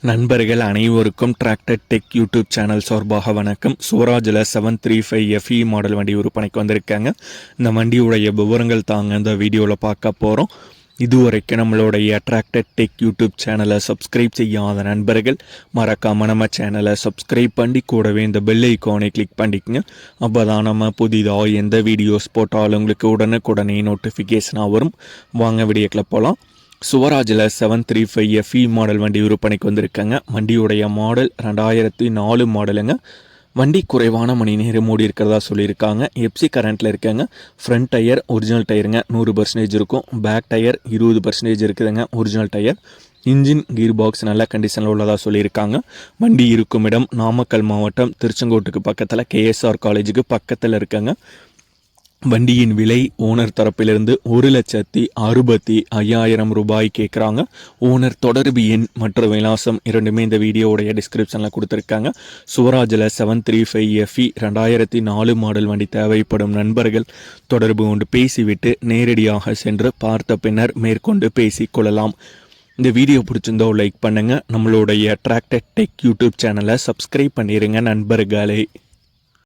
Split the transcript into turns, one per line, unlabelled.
நண்பர்கள் அனைவருக்கும் tractor tech YouTube channel சார்பாக வணக்கம். சுவராஜில் seven three five FE model வண்டி விற்பனைக்கு வந்திருக்காங்க. இந்த வண்டியுடைய விவரங்கள் தாங்க இந்த வீடியோவில் பார்க்க போகிறோம் இதுவரைக்கும் நம்மளுடைய டிராக்டர் டெக் யூடியூப் சேனலை சப்ஸ்கிரைப் செய்யாத நண்பர்கள் மறக்காம நம்ம சேனலை சப்ஸ்கிரைப் பண்ணி கூடவே இந்த பெல் ஐக்கானை கிளிக் பண்ணிக்கங்க. அப்போ தான் நம்ம புதிதாக எந்த வீடியோஸ் போட்டாலும் உங்களுக்கு உடனுக்குடனே நோட்டிஃபிகேஷனாக வரும். வாங்க வீடியோக்கில் போகலாம் சுவராஜில் seven three five FE model வண்டி விற்பனைக்கு வந்திருக்காங்க. வண்டியுடைய மாடல் ரெண்டாயிரத்தி நாலு மாடலுங்க வண்டி குறைவான மணி நேரம் ஓடி இருக்கிறதா சொல்லியிருக்காங்க. எப்சி கரண்ட்டில் இருக்காங்க. ஃப்ரண்ட் டயர் ஒரிஜினல் டயருங்க நூறு பர்சன்டேஜ் இருக்கும். பேக் டயர் இருபது பர்சன்டேஜ் இருக்குதுங்க. Original tyre engine gear box நல்ல கண்டிஷனில் உள்ளதாக சொல்லியிருக்காங்க. வண்டி இருக்கும் இடம் நாமக்கல் மாவட்டம் திருச்செங்கோட்டுக்கு பக்கத்தில் கேஎஸ்ஆர் காலேஜுக்கு பக்கத்தில் இருக்காங்க. வண்டியின் விலை ஓனர் தரப்பிலிருந்து ஒரு லட்சத்தி அறுபத்தி ஐயாயிரம் ரூபாய் கேட்குறாங்க ஓனர் தொடர்பு எண் மற்ற விலாசம் இரண்டுமே இந்த வீடியோவுடைய டிஸ்கிரிப்ஷனில் கொடுத்துருக்காங்க. சுவராஜில் செவன் த்ரீ ஃபைவ் எஃப்இ ரெண்டாயிரத்தி நாலு மாடல் வண்டி தேவைப்படும் நண்பர்கள் தொடர்பு கொண்டு பேசிவிட்டு நேரடியாக சென்று பார்த்த பின்னர் மேற்கொண்டு பேசிக்கொள்ளலாம் இந்த வீடியோ பிடிச்சிருந்தோ லைக் பண்ணுங்கள் நம்மளுடைய டிராக்டர் டெக் யூடியூப் சேனலை சப்ஸ்கிரைப் பண்ணிடுங்க நண்பர்களே.